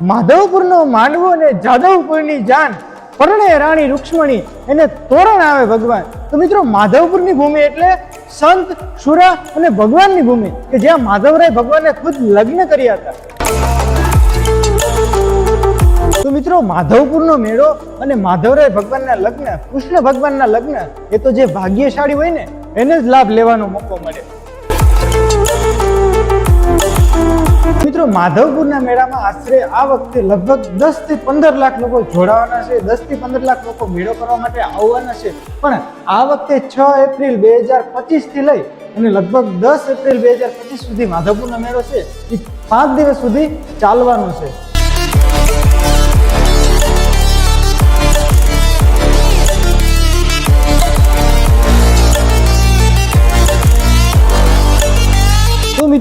માધવપુરનો માંડવો અને જાદવપુરની જાન પરણે રાણી રૂક્ષ્મણી એને તોરણ આવે ભગવાન. તો મિત્રો, માધવપુરની ભૂમિ એટલે સંત, સુરા અને ભગવાનની ભૂમિ, કે જ્યાં માધવરાય ભગવાને ખુદ લગ્ન કર્યા હતા. તો મિત્રો, માધવપુરનો મેળો અને માધવરાય ભગવાનના લગ્ન, કૃષ્ણ ભગવાનના લગ્ન, એ તો જે ભાગ્યશાળી હોય ને, એને જ લાભ લેવાનો મોકો મળે. મિત્રો, માધવપુરના મેળામાં આશરે આ વખતે લગભગ દસથી પંદર લાખ લોકો જોડાવાના છે. દસથી પંદર લાખ લોકો મેળો કરવા માટે આવવાના છે. પણ આ વખતે છ એપ્રિલ બે હજાર પચીસથી લઈ અને લગભગ દસ એપ્રિલ બે હજાર પચીસ સુધી માધવપુરનો મેળો છે. એ પાંચ દિવસ સુધી ચાલવાનો છે.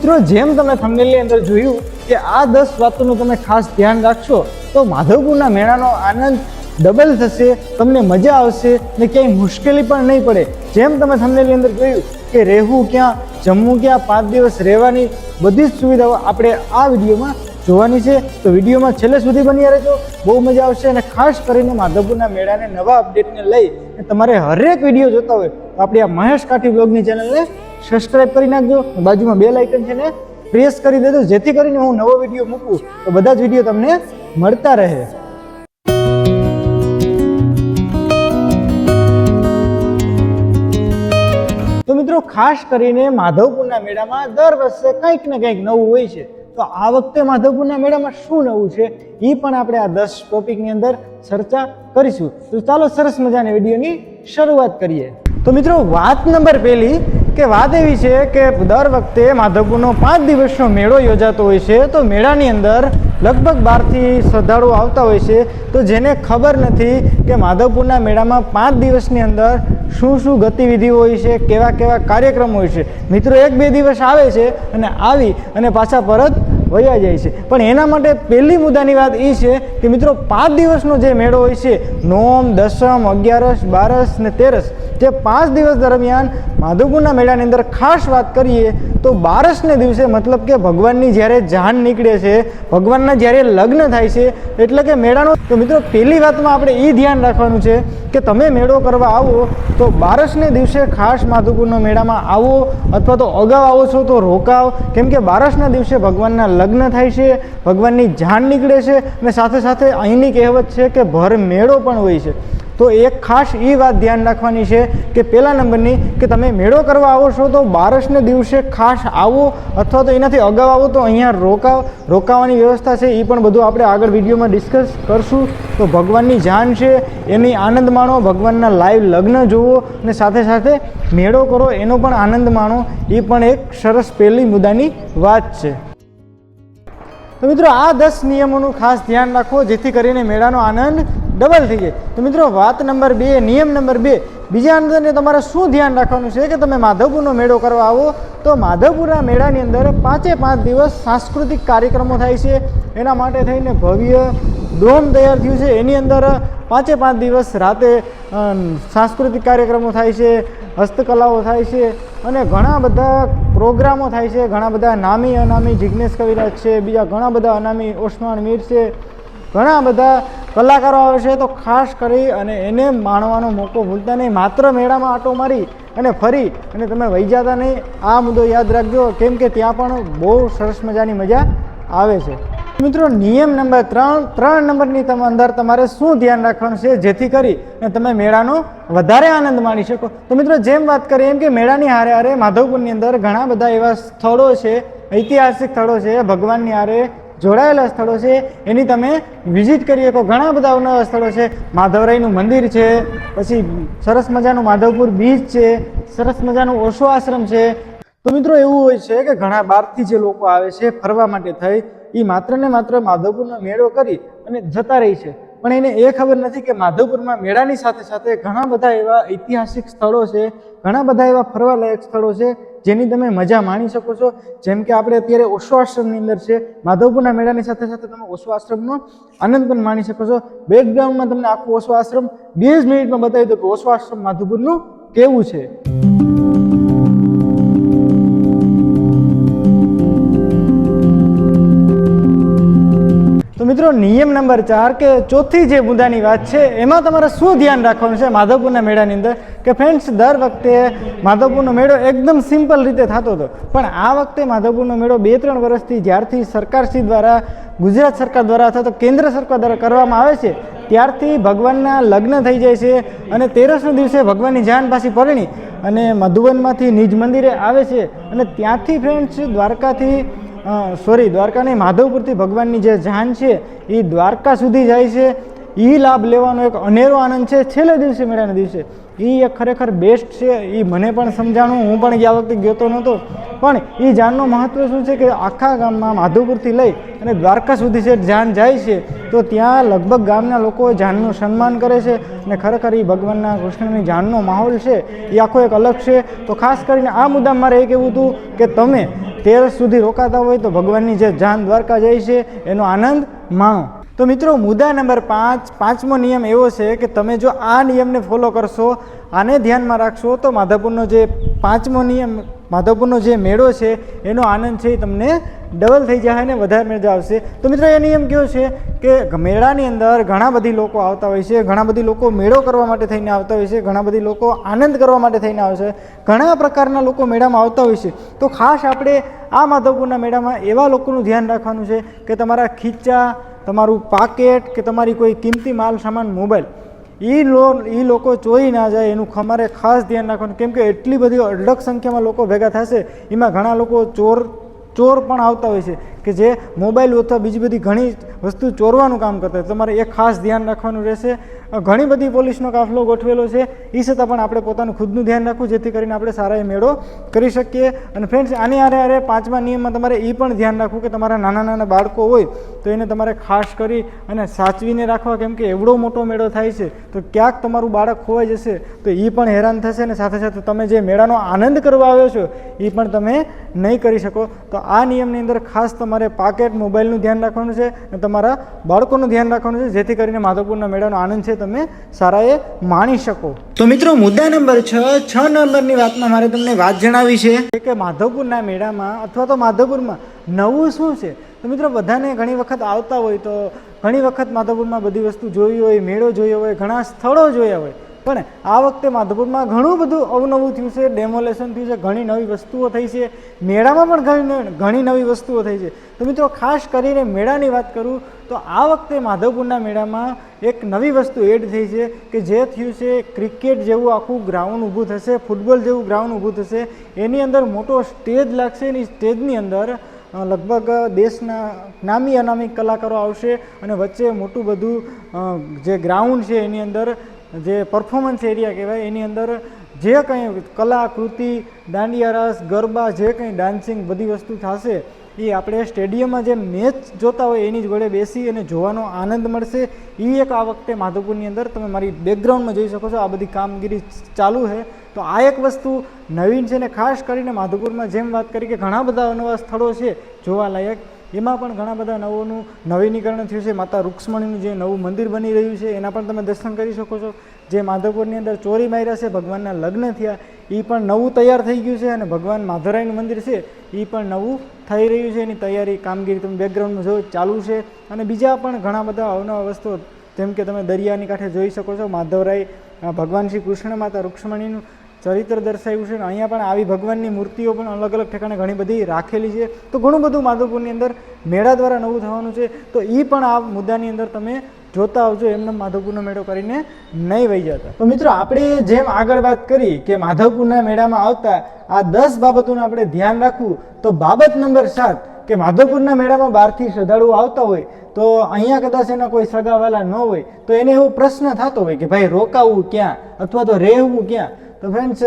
મિત્રો, જેમ તમે થંબનેલની અંદર જોયું કે આ દસ વાતોનું તમે ખાસ ધ્યાન રાખશો, તો માધવપુરના મેળાનો આનંદ ડબલ થશે, તમને મજા આવશે ને ક્યાંય મુશ્કેલી પણ નહીં પડે. જેમ તમે થંબનેલની અંદર જોયું કે રહેવું ક્યાં, જમવું ક્યાં, પાંચ દિવસ રહેવાની બધી જ સુવિધાઓ આપણે આ વિડીયોમાં જોવાની છે. તો વિડીયોમાં છેલ્લે સુધી બન્યા રહેજો. બહુ મજા આવશે અને ખાસ કરીને માધવપુરના મેળાને નવા અપડેટને લઈ તમારે હરેક વીડિયો જોતા હોય તો આપણી આ મહેશ કાઠી બ્લોગની ચેનલને સબસ્ક્રાઇબ કરી નાખજો. બાજુમાં બે લાઇકન છે ને પ્રેસ કરી દેજો. જેથી કરીને હું નવો વીડિયો મૂકું, તો બધા જ વીડિયો તમને મળતા રહે. તો મિત્રો, ખાસ કરીને માધવપુરના મેળામાં દર વર્ષે કંઈક ને કંઈક નવું હોય છે. તો આ વખતે માધવપુરના મેળામાં શું નવું છે એ પણ આપણે આ દસ ટોપિકની અંદર ચર્ચા કરીશું. તો ચાલો સરસ મજાની વિડીયોની શરૂઆત કરીએ. તો મિત્રો, વાત નંબર પહેલી, કે વાત એવી છે કે દર વખતે માધવપુરનો પાંચ દિવસનો મેળો યોજાતો હોય છે, તો મેળાની અંદર લગભગ બારથી શ્રદ્ધાળુઓ આવતા હોય છે. તો જેને ખબર નથી કે માધવપુરના મેળામાં પાંચ દિવસની અંદર શું શું ગતિવિધિ હોય છે, કેવા કેવા કાર્યક્રમ હોય છે. મિત્રો, એક બે દિવસ આવે છે અને આવી અને પાછા પરત વયા જાય છે. પણ એના માટે પહેલી મુદ્દાની વાત એ છે કે મિત્રો, પાંચ દિવસનો જે મેળો હોય છે, નોમ, દસમ, અગિયારસ, બારસ ને તેરસ જે પાંચ દિવસ દરમિયાન માધવપુરના મેળાની અંદર ખાસ વાત કરીએ તો બારસને દિવસે મતલબ કે ભગવાનની જ્યારે જાન નીકળે છે, ભગવાનના જ્યારે લગ્ન થાય છે, એટલે કે મેળાનો તો મિત્રો પહેલી વાતમાં આપણે એ ધ્યાન રાખવાનું છે કે તમે મેળો કરવા આવો, તો બારસને દિવસે ખાસ માધુપુરના મેળામાં આવો, અથવા તો અગાઉ આવો છો તો રોકાવ. કેમ કે બારસના દિવસે ભગવાનના લગ્ન થાય છે, ભગવાનની જાન નીકળે છે, અને સાથે સાથે અહીંની કહેવત છે કે ભર મેળો પણ હોય છે. તો એક ખાસ એ વાત ધ્યાન રાખવાની છે કે પહેલા નંબરની કે તમે મેળો કરવા આવો છો તો બારસને દિવસે ખાસ આવો અથવા તો એનાથી અગાઉ આવો તો અહીંયા રોકાવ રોકાવાની વ્યવસ્થા છે, એ પણ બધું આપણે આગળ વિડીયોમાં ડિસ્કસ કરશું. તો ભગવાનની જાન છે, એની આનંદ માણો, ભગવાનના લાઈવ લગ્ન જુઓ અને સાથે સાથે મેળો કરો, એનો પણ આનંદ માણો, એ પણ એક સરસ પહેલી મુદ્દાની વાત છે. તો મિત્રો આ દસ નિયમોનું ખાસ ધ્યાન રાખો, જેથી કરીને મેળાનો આનંદ ડબલ થઈ જાય તો મિત્રો, વાત નંબર બે, નિયમ નંબર બે. બીજા અંદરને તમારે શું ધ્યાન રાખવાનું છે કે તમે માધવપુરનો મેળો કરવા આવો? તો માધવપુરના મેળાની અંદર પાંચે પાંચ દિવસ સાંસ્કૃતિક કાર્યક્રમો થાય છે. એના માટે થઈને ભવ્ય ડોમ તૈયાર થયું છે. એની અંદર પાંચે પાંચ દિવસ રાતે સાંસ્કૃતિક કાર્યક્રમો થાય છે, હસ્તકલાઓ થાય છે અને ઘણા બધા પ્રોગ્રામો થાય છે. ઘણા બધા નામી અનામી જિજ્ઞેશ કવિરાજ છે, બીજા ઘણા બધા અનામી ઓસમાન મીર છે. ઘણા બધા કલાકારો આવે છે તો ખાસ કરી અને એને માણવાનો મોકો ભૂલતા નહીં. માત્ર મેળામાં આટો મારી અને ફરી અને તમે વહી જતા નહીં. આ મુદ્દો યાદ રાખજો. કેમ કે ત્યાં પણ બહુ સરસ મજાની મજા આવે છે. મિત્રો, નિયમ નંબર ત્રણ ત્રણ નંબરની તમે, અંદર તમારે શું ધ્યાન રાખવાનું છે? જેથી કરી અને તમે મેળાનો વધારે આનંદ માણી શકો. તો મિત્રો, જેમ વાત કરીએ એમ કે મેળાની હારે હારે માધવપુરની અંદર ઘણા બધા એવા સ્થળો છે, ઐતિહાસિક સ્થળો છે. ભગવાનની હારે જોડાયેલા સ્થળો છે. એની તમે વિઝિટ કરી શકો. ઘણા બધા અવનવા સ્થળો છે. માધવરાયનું મંદિર છે. પછી સરસ મજાનું માધવપુર બીચ છે. સરસ મજાનું ઓશો આશ્રમ છે. તો મિત્રો એવું હોય છે કે ઘણા બહારથી જે લોકો આવે છે ફરવા માટે થઈ એ માત્ર ને માત્ર માધવપુરનો મેળો કરી અને જતા રહી છે. પણ એને એ ખબર નથી કે માધવપુરમાં મેળાની સાથે સાથે ઘણા બધા એવા ઐતિહાસિક સ્થળો છે, ઘણા બધા એવા ફરવાલાયક સ્થળો છે. જેની તમે મજા માણી શકો છો. જેમ કે આપણે અત્યારે ઓશો આશ્રમની અંદર છે. માધવપુરના મેળાની સાથે સાથે તમે ઓશો આશ્રમનો આનંદ પણ માણી શકો છો. બેકગ્રાઉન્ડમાં તમને આખું ઓશો આશ્રમ બે જ મિનિટમાં બતાવી દો કે ઓશો આશ્રમ માધવપુરનું કેવું છે. તો મિત્રો, નિયમ નંબર ચાર કે ચોથી જે મુદ્દાની વાત છે, એમાં તમારે શું ધ્યાન રાખવાનું છે માધવપુરના મેળાની અંદર? કે ફ્રેન્ડ્સ દર વખતે માધવપુરનો મેળો એકદમ સિમ્પલ રીતે થતો હતો. પણ આ વખતે માધવપુરનો મેળો બે ત્રણ વર્ષથી જ્યારથી સરકારશ્રી દ્વારા, ગુજરાત સરકાર દ્વારા અથવા તો કેન્દ્ર સરકાર દ્વારા કરવામાં આવે છે, ત્યારથી ભગવાનના લગ્ન થઈ જાય છે અને તેરસના દિવસે ભગવાનની જાન પાછી પરણી અને મધુવનમાંથી નિજ મંદિરે આવે છે. અને ત્યાંથી ફ્રેન્ડ્સ દ્વારકાથી સોરી દ્વારકા નહીં માધવપુરથી ભગવાનની જે જાન છે એ દ્વારકા સુધી જાય છે. એ લાભ લેવાનો એક અનેરો આનંદ છે. છેલ્લે દિવસે મેળાના દિવસે. એ એક ખરેખર બેસ્ટ છે. એ મને પણ સમજાણું, હું પણ ગયા વખતે ગયો નહોતો. પણ એ જાનનું મહત્ત્વ શું છે કે આખા ગામમાં માધવપુરથી લઈ અને દ્વારકા સુધી છે, જાન જાય છે, તો ત્યાં લગભગ ગામના લોકો જાનનું સન્માન કરે છે અને ખરેખર એ ભગવાનના, કૃષ્ણની જાનનો માહોલ છે એ આખો એક અલગ છે. તો ખાસ કરીને આ મુદ્દામાં મારે એ કહેવું હતું કે તમે તેરસ સુધી રોકાતા હોય તો ભગવાનની જે જાન દ્વારકા જાય છે, એનો આનંદ માણો તો મિત્રો, મુદ્દા નંબર પાંચ, પાંચમો નિયમ એવો છે કે તમે જો આ નિયમને ફોલો કરશો, આને ધ્યાનમાં રાખશો, તો માધવપુરનો જે પાંચમો નિયમ માધવપુરનો જે મેળો છે, એનો આનંદ છે એ તમને ડબલ થઈ જાય અને વધારે મજા આવશે. તો મિત્રો એ નિયમ કેવો છે કે મેળાની અંદર ઘણા બધી લોકો આવતા હોય છે, ઘણા બધી લોકો મેળો કરવા માટે થઈને આવતા હોય છે, ઘણા બધી લોકો આનંદ કરવા માટે થઈને આવે છે, ઘણા પ્રકારના લોકો મેળામાં આવતા હોય છે. તો ખાસ આપણે આ માધવપુરના મેળામાં એવા લોકોનું ધ્યાન રાખવાનું છે કે તમારા ખીચા, તમારું પાકેટ કે તમારી કોઈ કિંમતી માલ, સામાન, મોબાઈલ એ લો એ લોકો ચોરી ના જાય, એનું ખમારે ખાસ ધ્યાન રાખવાનું. કેમ કે એટલી બધી અઢળક સંખ્યામાં લોકો ભેગા થશે, એમાં ઘણા લોકો ચોર ચોર પણ આવતા હોય છે. કે જે મોબાઈલ અથવા બીજી બધી ઘણી વસ્તુ ચોરવાનું કામ કરતા તમારે એ ખાસ ધ્યાન રાખવાનું રહેશે. ઘણી બધી પોલીસનો કાફલો ગોઠવેલો છે. એ છતાં પણ આપણે પોતાનું ખુદનું ધ્યાન રાખવું, જેથી કરીને આપણે સારા એ મેળો કરી શકીએ. અને ફ્રેન્ડ્સ આની આરે આરે પાંચમા નિયમમાં તમારે એ પણ ધ્યાન રાખવું કે તમારા નાના નાના બાળકો હોય, તો એને તમારે ખાસ કરી અને સાચવીને રાખવા, કેમ કે એવડો મોટો મેળો થાય છે, તો ક્યાંક તમારું બાળક ખોવાઈ જશે, તો એ પણ હેરાન થશે અને સાથે સાથે તમે જે મેળાનો આનંદ કરવા આવ્યો છો એ પણ તમે નહીં કરી શકો. તો આ નિયમની અંદર ખાસ તમારે પાકેટ મોબાઈલનું ધ્યાન રાખવાનું છે અને તમારા બાળકોનું ધ્યાન રાખવાનું છે જેથી કરીને માધવપુરના મેળાનો આનંદ છે તમે સારા એ માણી શકો. તો મિત્રો મુદ્દા નંબર છ છ નંબરની વાતમાં મારે તમને વાત જણાવી છે. કે માધવપુરના મેળામાં અથવા તો માધવપુરમાં નવું શું છે? તો મિત્રો બધાને ઘણી વખત આવતા હોય તો ઘણી વખત માધવપુરમાં બધી વસ્તુ જોઈ હોય મેળો જોયો હોય ઘણા સ્થળો જોયા હોય. પણ આ વખતે માધવપુરમાં ઘણું બધું અવનવું થયું છે ડેમોલેશન થયું છે, ઘણી નવી વસ્તુઓ થઈ છે. મેળામાં પણ ઘણી નવી વસ્તુઓ થઈ છે. તો મિત્રો, ખાસ કરીને મેળાની વાત કરું, તો આ વખતે માધવપુરના મેળામાં એક નવી વસ્તુ એડ થઈ છે કે જે થયું છે, ક્રિકેટ જેવું આખું ગ્રાઉન્ડ ઊભું થશે, ફૂટબોલ જેવું ગ્રાઉન્ડ ઊભું થશે. એની અંદર મોટો સ્ટેજ લાગશે એની સ્ટેજની અંદર લગભગ દેશના નામી અનામી કલાકારો આવશે અને વચ્ચે મોટું બધું જે ગ્રાઉન્ડ છે એની અંદર જે પરફોર્મન્સ એરિયા કહેવાય, એની અંદર જે કંઈ કલાકૃતિ દાંડિયા રસ, ગરબા, જે કંઈ ડાન્સિંગ બધી વસ્તુ થશે, એ આપણે સ્ટેડિયમમાં જે મેચ જોતા હોય એની જ વડે બેસી અને જોવાનો આનંદ મળશે. એ એક આ વખતે માધવપુરની અંદર તમે મારી બેકગ્રાઉન્ડમાં જોઈ શકો છો, આ બધી કામગીરી ચાલુ છે. તો આ એક વસ્તુ નવીન છે ને ખાસ કરીને માધવપુરમાં જેમ વાત કરી કે ઘણા બધા નવા સ્થળો છે જોવાલાયક એમાં પણ ઘણા બધા નવોનું નવીનીકરણ થયું છે. માતા રૂક્ષ્મણીનું જે નવું મંદિર બની રહ્યું છે, એના પણ તમે દર્શન કરી શકો છો. જે માધવપુરની અંદર ચોરી માર્યા છે, ભગવાનના લગ્ન થયા એ પણ નવું તૈયાર થઈ ગયું છે અને ભગવાન માધવરાયનું મંદિર છે એ પણ નવું થઈ રહ્યું છે. એની તૈયારી, કામગીરી તમે બેકગ્રાઉન્ડમાં જો ચાલુ છે. અને બીજા પણ ઘણા બધા અવનવા વસ્તુઓ, જેમ કે તમે દરિયાની કાંઠે જોઈ શકો છો, માધવરાય ભગવાન શ્રી કૃષ્ણ માતા રૂક્ષ્મણીનું ચરિત્ર દર્શાવ્યું છે અને અહીંયા પણ આવી ભગવાનની મૂર્તિઓ પણ અલગ અલગ ઠેકાણે ઘણી બધી રાખેલી છે. તો ઘણું બધું માધવપુરની અંદર મેળા દ્વારા નવું થવાનું છે. તો એ પણ આ મુદ્દાની અંદર તમે જોતા આવજો. એમને માધવપુરનો મેળો કરીને નહીં વહી જતા. તો મિત્રો, આપણે જેમ આગળ વાત કરી કે માધવપુરના મેળામાં આવતા આ દસ બાબતોનું આપણે ધ્યાન રાખવું, તો બાબત નંબર સાત કે માધવપુરના મેળામાં બહારથી શ્રદ્ધાળુઓ આવતા હોય, તો અહીંયા કદાચ એના કોઈ સગાવાલા ન હોય, તો એને એવો પ્રશ્ન થતો હોય કે ભાઈ રોકાવું ક્યાં? અથવા તો રહેવું ક્યાં? તો ફ્રેન્ડ્સ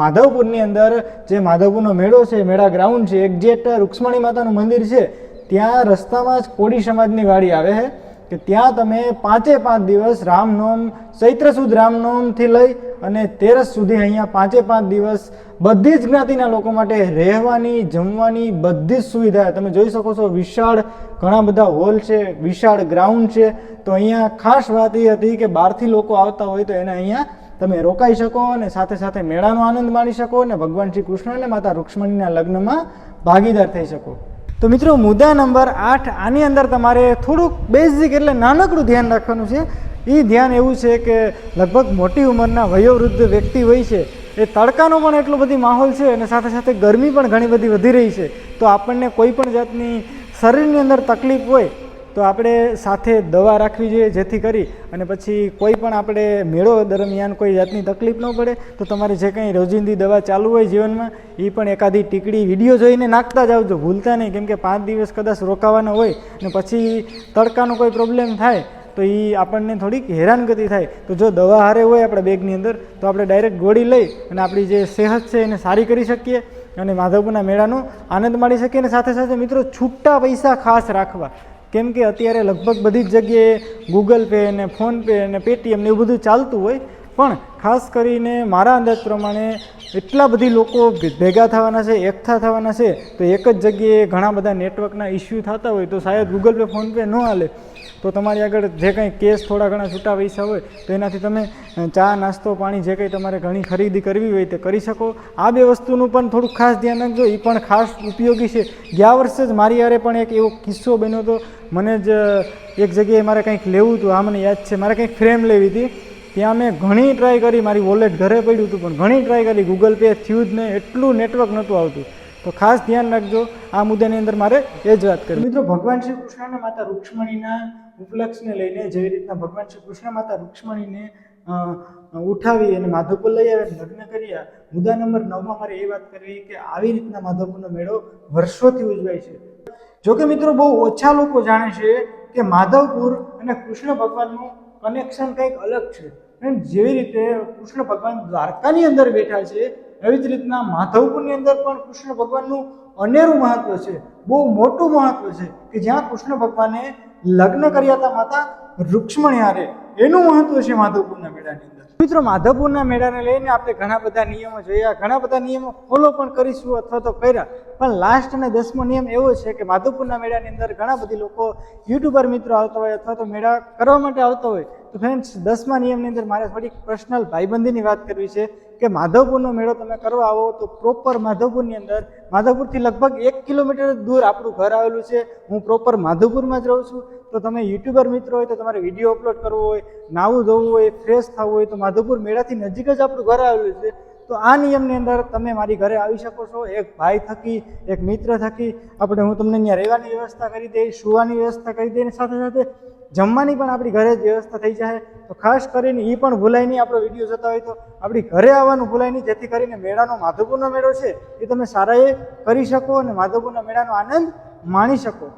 માધવપુરની અંદર જે માધવપુરનો મેળો છે, મેળા ગ્રાઉન્ડ છે એક્ઝેક્ટ રૂક્ષ્મણી માતાનું મંદિર છે, ત્યાં રસ્તામાં જ કોળી સમાજની વાડી આવે છે, કે ત્યાં તમે પાંચે પાંચ દિવસ રામનોમ ચૈત્ર સુદ રામનોમથી લઈ અને તેરસ સુધી અહીંયા પાંચે પાંચ દિવસ બધી જ જ્ઞાતિના લોકો માટે રહેવાની, જમવાની બધી જ સુવિધા. તમે જોઈ શકો છો, વિશાળ ઘણા બધા હોલ છે, વિશાળ ગ્રાઉન્ડ છે. તો અહીંયા ખાસ વાત એ હતી કે બહારથી લોકો આવતા હોય તો એને અહીંયા તમે રોકાઈ શકો અને સાથે સાથે મેળાનો આનંદ માણી શકો અને ભગવાન શ્રી કૃષ્ણ અને માતા રૂક્ષ્મણીના લગ્નમાં ભાગીદાર થઈ શકો. તો મિત્રો, મુદ્દા નંબર આઠ, આની અંદર તમારે થોડુંક બેઝિક એટલે નાનકડું ધ્યાન રાખવાનું છે. એ ધ્યાન એવું છે કે લગભગ મોટી ઉંમરના વયોવૃદ્ધ વ્યક્તિ હોય છે, એ તડકાનો પણ એટલો બધી માહોલ છે અને સાથે સાથે ગરમી પણ ઘણી બધી વધી રહી છે. તો આપણને કોઈ પણ જાતની શરીરની અંદર તકલીફ હોય તો આપણે સાથે દવા રાખવી જોઈએ જેથી કરી અને પછી કોઈ પણ આપણે મેળો દરમિયાન કોઈ જાતની તકલીફ ન પડે, તો તમારે જે કંઈ રોજિંદી દવા ચાલુ હોય જીવનમાં એ પણ એકાદી ટીકડી વીડિયો જોઈને નાખતા જ આવજો. ભૂલતા નહીં, કેમ કે પાંચ દિવસ કદાચ રોકાવાના હોય અને પછી તડકાનો કોઈ પ્રોબ્લેમ થાય, તો એ આપણને થોડીક હેરાનગતિ થાય. તો જો દવા હારે હોય આપણા બેગની અંદર, તો આપણે ડાયરેક્ટ ગોળી લઈ અને આપણી જે સેહત છે એને સારી કરી શકીએ અને માધવપુરના મેળાનો આનંદ માણી શકીએ અને સાથે સાથે મિત્રો છૂટા પૈસા ખાસ રાખવા. કેમ કે અત્યારે લગભગ બધી જ જગ્યાએ ગૂગલ પે ને ફોનપે ને પેટીએમ ને એવું બધું ચાલતું હોય પણ ખાસ કરીને મારા અંદાજ પ્રમાણે એટલા બધી લોકો ભેગા થવાના છે, એકઠા થવાના છે, તો એક જ જગ્યાએ ઘણા બધા નેટવર્કના ઇસ્યુ થતા હોય તો શાયદ ગૂગલ પે ફોનપે ન હાલે. તો તમારી આગળ જે કંઈ કેસ થોડા ઘણા છૂટા પૈસા હોય, તો એનાથી તમે ચા, નાસ્તો, પાણી જે કંઈ તમારે ઘણી ખરીદી કરવી હોય તે કરી શકો. આ બે વસ્તુનું પણ થોડુંક ખાસ ધ્યાન રાખજો. એ પણ ખાસ ઉપયોગી છે. ગયા વર્ષે જ મારી યારે પણ એક એવો કિસ્સો બન્યો હતો. મને જ એક જગ્યાએ મારે કંઈક લેવું હતું, આ મને યાદ છે. મારે કંઈક ફ્રેમ લેવી હતી. ત્યાં મેં ઘણી ટ્રાય કરી, મારી વોલેટ ઘરે પડ્યું હતું, પણ ઘણી ટ્રાય કરી. ગૂગલ પે થયું જ નહીં, એટલું નેટવર્ક નહોતું આવતું. તો ખાસ ધ્યાન રાખજો, આ મુદ્દાની અંદર મારે એ જ વાત કરી મિત્રો, ભગવાન શ્રી કૃષ્ણ માતા રૂક્ષ્મણીના ઉપલક્ષને લઈને જેવી રીતના ભગવાન શ્રી કૃષ્ણ માતા રૂક્ષ્મણીને ઉઠાવી અને માધવપુર લઈ આવે લગ્ન કર્યા. મુદ્દા નંબર નવમાં મારે એ વાત કરવી કે આવી રીતના માધવપુરનો મેળો વર્ષોથી ઉજવાય છે. જો કે મિત્રો, બહુ ઓછા લોકો જાણે છે કે માધવપુર અને કૃષ્ણ ભગવાનનું કનેક્શન કંઈક અલગ છે. જેવી રીતે કૃષ્ણ ભગવાન દ્વારકાની અંદર બેઠા છે, એવી જ રીતના માધવપુરની અંદર પણ કૃષ્ણ ભગવાનનું અનેરું મહત્વ છે. બહુ મોટું મહત્વ છે કે જ્યાં કૃષ્ણ ભગવાને લગ્ન કર્યા હતા માતા રૂક્ષ્મણી હારે એનું મહત્વ છે માધવપુરના મેળાની. મિત્રો માધવપુરના મેળાને લઈને આપણે ઘણા બધા નિયમો જોયા, ઘણા બધા નિયમો ફોલો પણ કરીશું, અથવા તો કર્યા. પણ લાસ્ટ અને દસમો નિયમ એવો છે કે માધવપુરના મેળાની અંદર ઘણા બધી લોકો યુટ્યુબર મિત્રો આવતા હોય અથવા તો મેળા કરવા માટે આવતા હોય. તો ફ્રેન્ડ્સ દસમા નિયમની અંદર મારે થોડીક પર્સનલ ભાઈબંધીની વાત કરવી છે કે માધવપુરનો મેળો તમે કરવા આવો તો પ્રોપર માધવપુરની અંદર, માધવપુરથી લગભગ એક કિલોમીટર દૂર આપણું ઘર આવેલું છે. હું પ્રોપર માધવપુરમાં જ રહું છું. તો તમે યુટ્યુબર મિત્રો હોય તો તમારે વીડિયો અપલોડ કરવો હોય, નાવું ધોવું હોય ફ્રેશ થવું હોય તો માધવપુર મેળાથી નજીક જ આપણું ઘર આવેલું છે. તો આ નિયમની અંદર તમે મારી ઘરે આવી શકો છો. એક ભાઈ થકી, એક મિત્ર થકી આપણે હું તમને અહીંયા રહેવાની વ્યવસ્થા કરી દઈશ, સુવાની વ્યવસ્થા કરી દઈને સાથે સાથે જમવાની પણ આપણી ઘરે જ વ્યવસ્થા થઈ જાય. તો ખાસ કરીને એ પણ ભૂલાય નહીં આપણો વીડિયો જોતા હોય તો. આપણી ઘરે આવવાનું ભૂલાય નહીં, જેથી કરીને મેળાનો માધવપુરનો મેળો છે, એ તમે સારા એ કરી શકો અને માધવપુરના મેળાનો આનંદ માણી શકો.